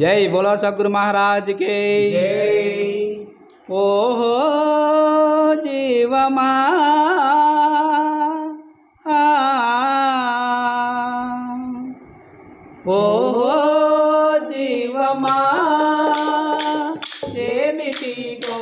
జై బోలో సద్గురు మహారాజ్కి ఓహో జీవమా ఆ, ఓహో జీవమా ఏమిటి గో